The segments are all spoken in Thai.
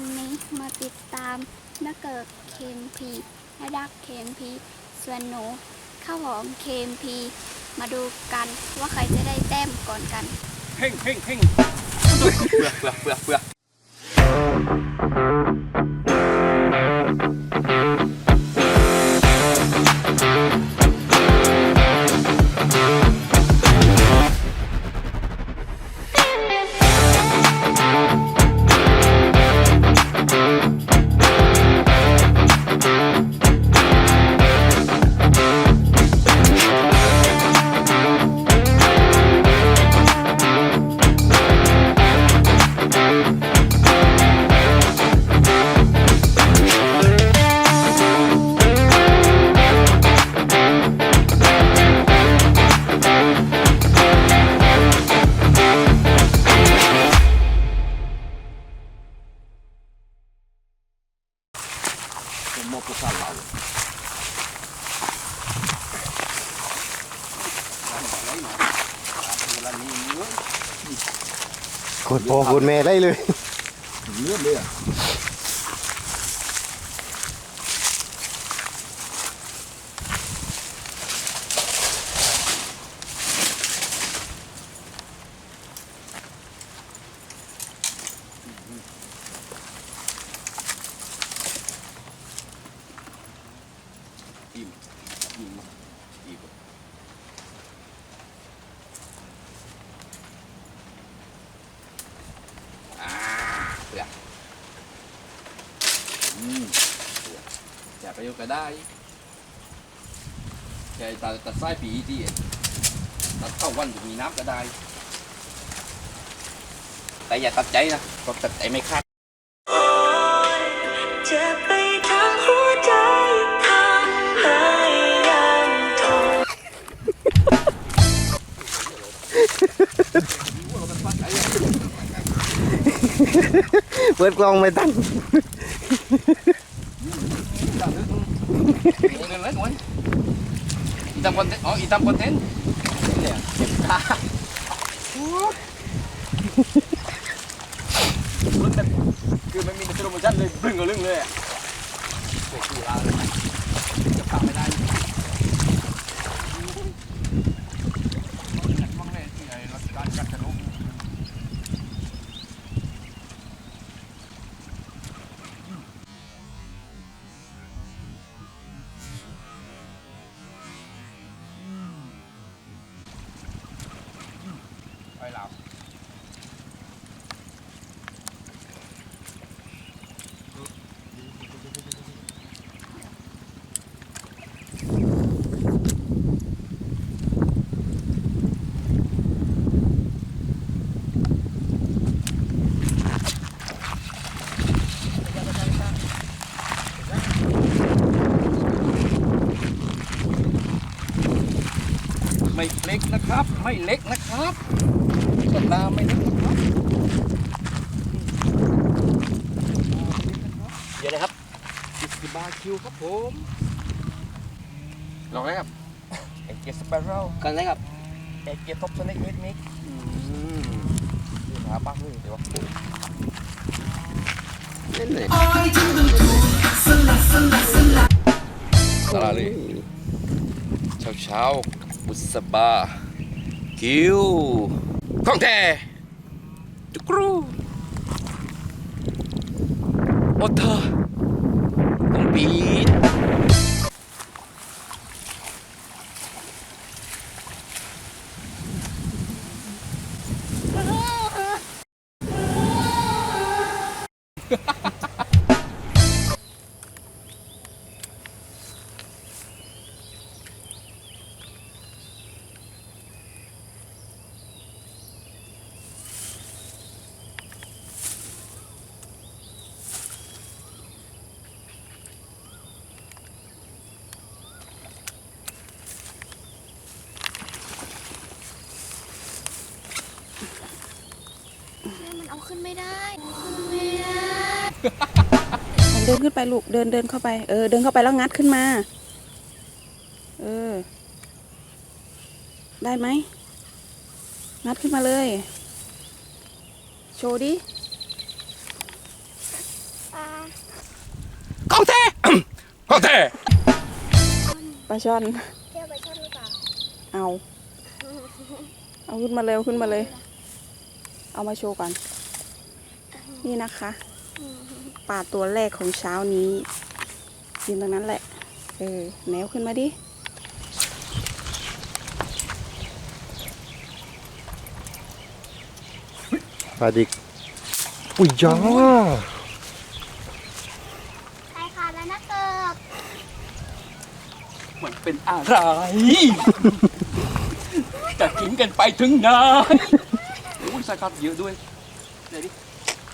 วันนี้มาติดตามนักเกิดเคมพีนักดักเคมพีส่วนหนูข้าวหอมเคมพีมาดูกันว่าใครจะได้แต้มก่อนกัน เพ่งเพ่งเพ่งเปลือกเปลือกเปลือกเปลือก เป็นโมกุซ่าเรากดพอกดแม่ได้เลย เลือดเลยอะ อิ่มอิ่มอิ่มอ่าเปลือกอืมเปลือกจะประโยชน์ ก็ได้แค่ตัดตัดไส้ปีที่ตัดเข้าวันจะมีน้ำก็ได้ แต่อย่าตัดใจนะก็ตัดใจไม่ขาดเบไปทั้งหัวใจทำให้ยังทนเปิดกล้องไม่ตั้ง เงินเลยหน่วยอีตามคอนเทนต์อ๋ออีตามคอนเทนต์เนี่ยเก็บตาคือไม่มีในโปรโมชั่นเลยบึ้งกับเรื่องเลยอะโอ้โหลาเลยจะพาไม่ได้มองเลยที่ไอ้รถด้านกัดกระดูก ไปลาว ไม่เล็กนะครับ ไม่เล็กนะครับต้นน้ำไม่เล็กนะครับเดี๋ยวนะครับสิบบาทคิวครับผมลองเลยครับเอเกสเปโร่กันเลยครับเอเกท็อปสเน็กมิกมิกดูหาป้าเลยเดี๋ยวเล่นเลยสลาเลยเช้าเช้าๆ บุษบา คิวของแท้จุกรูโอเธอต้องปีด มันเอา ขึ้นไม่ได้ขึ้นไม่ได้เดินขึ้นไปลูกเดินเดินเข้าไปเออเดินเข้าไปแล้วงัดขึ้นมา เออ ได้ไหมงัดขึ้นมาเลย โชว์ดิปลาของแท้ของแท้ปลาช่อนเที่ยวไปชอบหรือเปล่าเอา เอาขึ้นมาเร็วขึ้นมาเลย เอามาโชว์ก่อน นี่นะคะปลาตัวแรกของเช้านี้ยืนตรงนั้นแหละ เออแนวขึ้นมาดิปลาดิกอุ้ยจ้าใครขาดแล้วนะเกิดมันเป็นอะไร จะกินกันไปถึงไหนโอ้ยใส่กัดเยอะด้วยเดี๋ยวดิ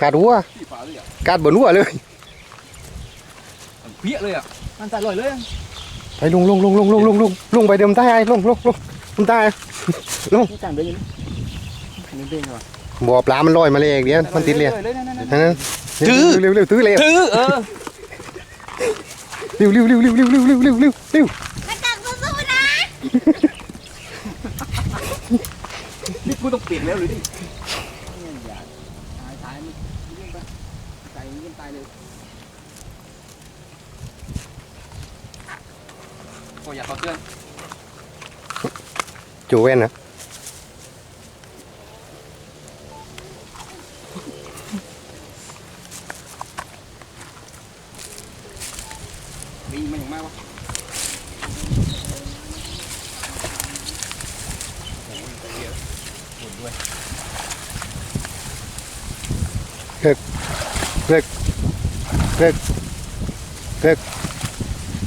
กาดหัวพี่ฝาเลยอะกาดบนหัวเลยมันเพี้ยเลยอะมันใส่ลอยเลยอะไปลงลงลงลงลงลงลงลงไปเดิมใต้ไอ้ลงลงลงลงใต้ลงนี่จานเด้งนี่นี่เด้งเหรอบ่อปลามันลอยมาเลยอย่างเดียวมันติดเลยเลยนั่นนั่นนั่นเร็วเร็วเร็วถือเลยถือเออเร็วเร็วเร็วเร็วเร็วเร็วเร็วเร็วเร็วเร็วนักเกิดสู้ๆนะนี่กูต้องเปลี่ยนแล้วหรือดิอย่าตายตายมันยิ่งไปใส่ยิ่งตายเลย โอ้ยอยากขอเตือนจูเว้นนะมีมันอย่างมากวะเ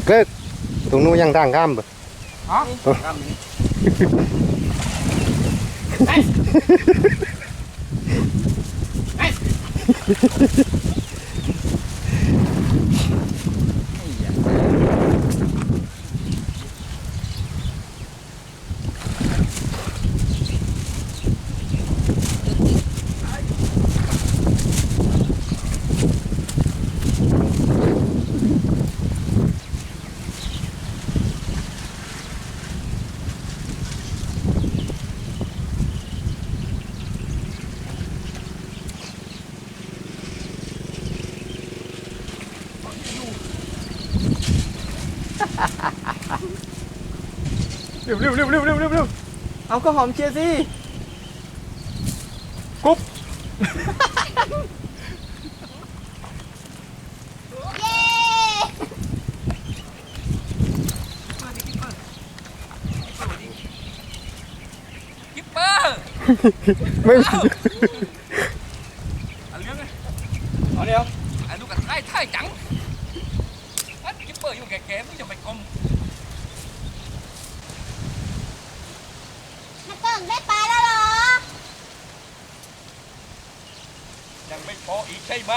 กิด ตรงนู้นยังทางข้ามบ่ฮะเร็ว เร็วเร็วเร็วเร็วเร็วเร็วเอาก็หอมเชียร์สิเย้กิปเปอร์ ไม่ อันเรื่องไง เอาเดี๋ยว อันดูกันท้ายท้ายจังอันกิปเปอร์อยู่แก่ๆมึงจะไปกลม นักเกิดได้ปลาแล้วเหรอ ยังไม่พออีกใช่ไหม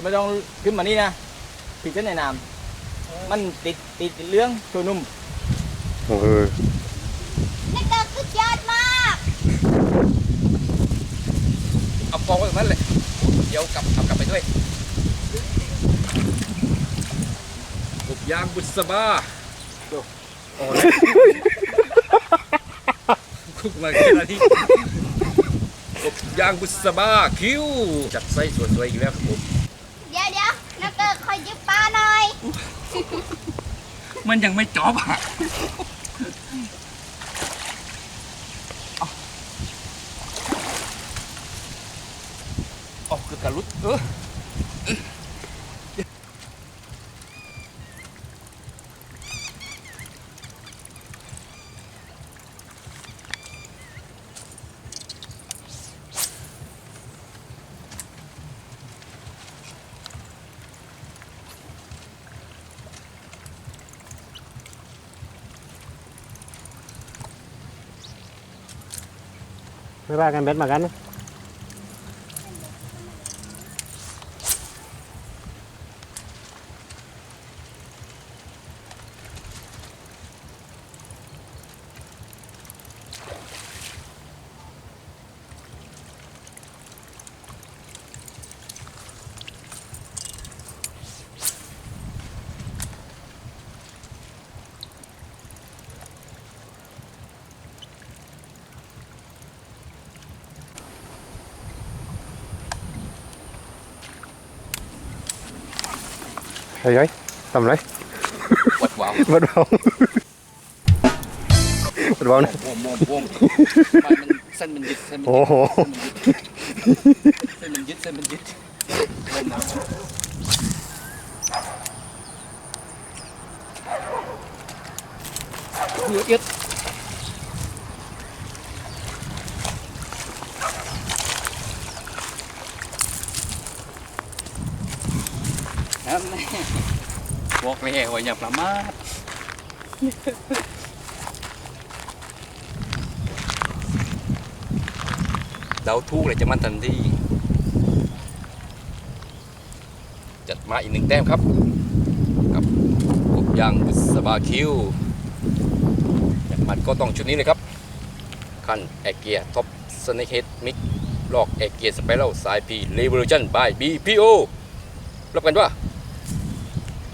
คือไม่ต้องขึ้นมานี่นะผิดเส้นในน้ำมันติดติดเรื่องตัวนุ่มเออนักเกิดสุดยอดมากเอาฟองไว้ตรงนั้นเลยเดี๋ยวกลับเอากลับไปด้วยกบยางบุษบาโอ้ยคุกมาแค่นาทีกบยางบุษบาคิ้วจัดไส้สวยๆอีกแล้วครับผม เดี๋ยวเดี๋ยวนักเกิดคอยยึดปลาหน่อย มันยังไม่จบอะออกคือกระลุดเออ ไม่ว่ากันเบ็ดมากันนะ ไอ้ย้อยทำไรวัดวาววัดเบาวัดเบานะ วงวงวงมันมันเส้นมันยึดเส้นมัน โอ้ ยึด โห เส้นมันยึดเส้นมันยึดวงนะเยืดยึดนั่นแหละบอกเลยว่าอย่าประมาทเดาถูกเลยจะมันทันทีจัดมาอีกหนึ่งแต้มครับกับกบย่างบุษบาคิวจัดมันก็ต้องชุดนี้เลยครับ คันแอเกียท็อปสเนคเฮดมิกลอกแอเกียสไปแล้วสายพีเลเวอร์ชันบายบีพีโอรับกันว่า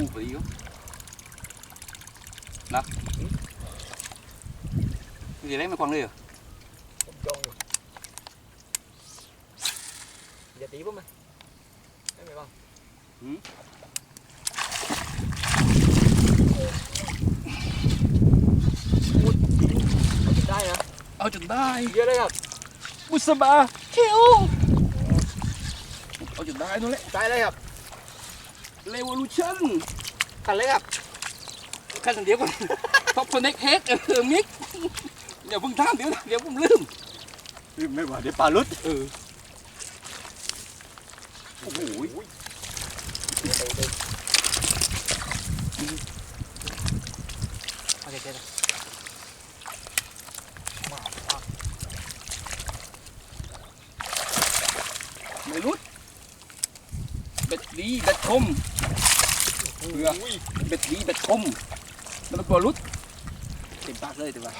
ติดคู่ไปอีกนะมีอะไรไม่ควังเลยเหรออย่าตีผมไหมไม่ไม่บ้างได้นะ เอาจนได้เยอะเลยครับบุษบาคิวเอาจนได้นั่นแหละได้เลยครับเรวอลูชั่นขันเลยครับขั้นเดียวก่อนท็อปคอนเน็กเฮดเออมิกอย่าเพิ่งทำเดี๋ยวเดี๋ยวผมลืมไม่ว่าเดี๋ยวปลาลุดเออโอ้โห โอเคเจ๊นะ ไม่รุดเบ็ ดดีเบ็ดคมเรือเบ็ดดีเบ็ดคมแล้วมันกลัวรุดเต็มปากเลยถือว่า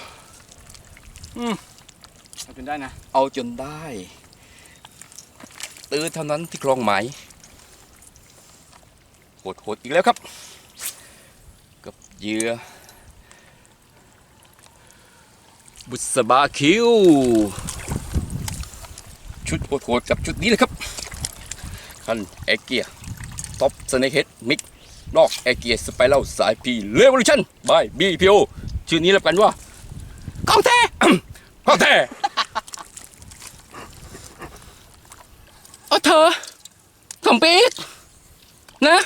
อืมเอาจนได้นะ เอาจนได้ ตื้อเท่านั้นที่คลองไหมโหดโหดอีกแล้วครับ กับเหยื่อบุษบาคิว ชุดโหดๆกับชุดนี้เลยครับ คันแอเกีย ท็อปสเนคเฮดมิกลอกแอเกียสไปเล่าสายพีเลเวอร์ชันบายบีพีโอชื่อนี้แล้วกันว่าของแท้ของแท้เอาเธอคอมปีดนะ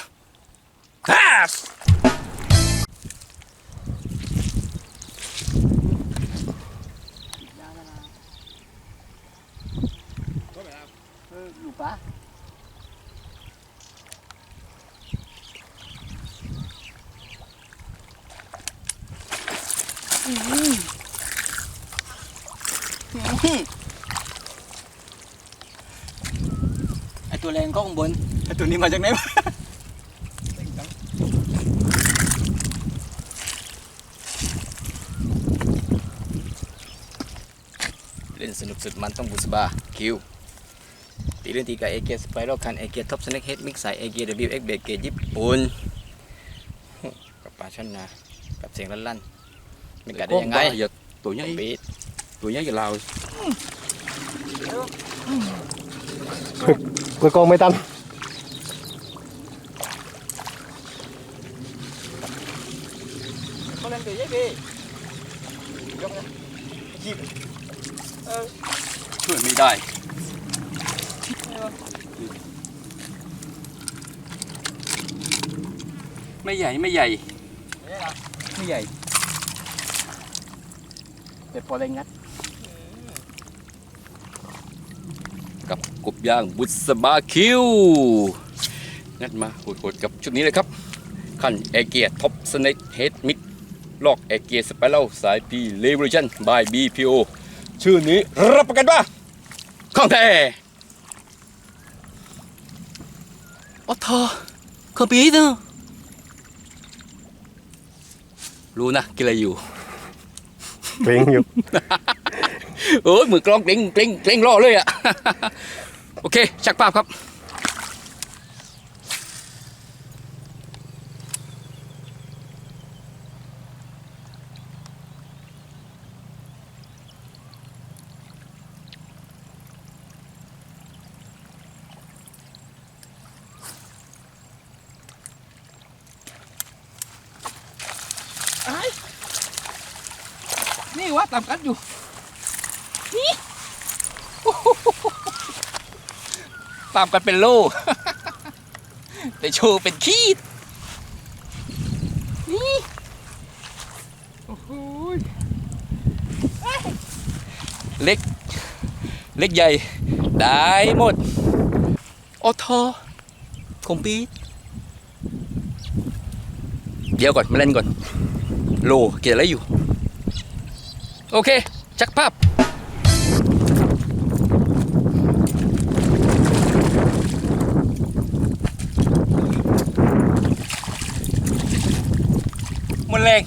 ไอตัวแรงก็ข้างบนไอตัวนี้มาจากไหนวะเล่นสนุกสุดมันต้องบุษบาคิวตีเล่นตีกับเอเกียสไปแล้วคันเอเกียท็อปสแน็คเฮดมิกใส่เอเกีย W X เบรกเกจญี่ปุ่นกับปลาช่อนนากับเสียงลั่นๆไม่กัดได้ยังไงอย่าตัวใหญ่ปีด ตัวใหญ่อย่าลาวกล้วยกองไม่ตันเขาเล่นตัวใหญ่พี่ยกนะจีบช่วยไม่ได้ไม่ใหญ่ไม่ใหญ่ ไม่ใหญ่แต่พอได้งัด กับกบย่างบุษบาคิวงัดมาโหดๆกับชุดนี้เลยครับคันแอร์เกียท็อปสเน็กเฮดมิดลอกแอร์เกียสไปเล่าสายพีเลเวอร์ชันบายบีพีโอชื่อนี้รับประกันว่าของแท้โอ้ทอคอมพิวเตอร์รู้นะกินอะไรอยู่เบ่งอยู่ เอ้ยมือกลองเกร็งเกร็งเกร็งรอเลยอะ โอเคชักภาพครับนี่วะตามกันอยู่ ตามกันเป็นโล แต่โชว์เป็นขีดนี่โอ้โหยเล็ก เล็กใหญ่ ได้หมดออทอคอมปีดเดี๋ยวก่อน มาเล่นก่อน โลเกี่ยวอะไรอยู่ โอเค ชักภาพ แรง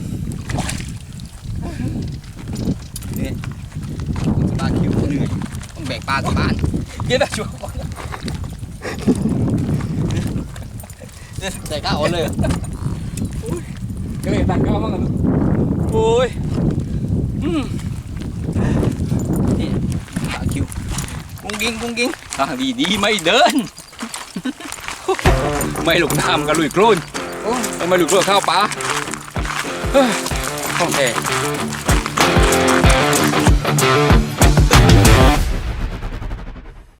นี่ปลาคิวเหนื่อยต้องแบกปลากลับบ้านเดี๋ยวนะชัวร์ก่อนเนี่ยใส่ก้าวเอาเลยอุ๊ยก็เลยตั้งก้าวบ้างกันโอ้ยอืมนี่ปลาคิวกุ้งกิ้งกุ้งกิ้งทางดีดีๆไม่เดิน ไม่หลงน้ำกันลุยโคลนไม่หลุดโคลนข้าวปลา เฮ้ยของแท้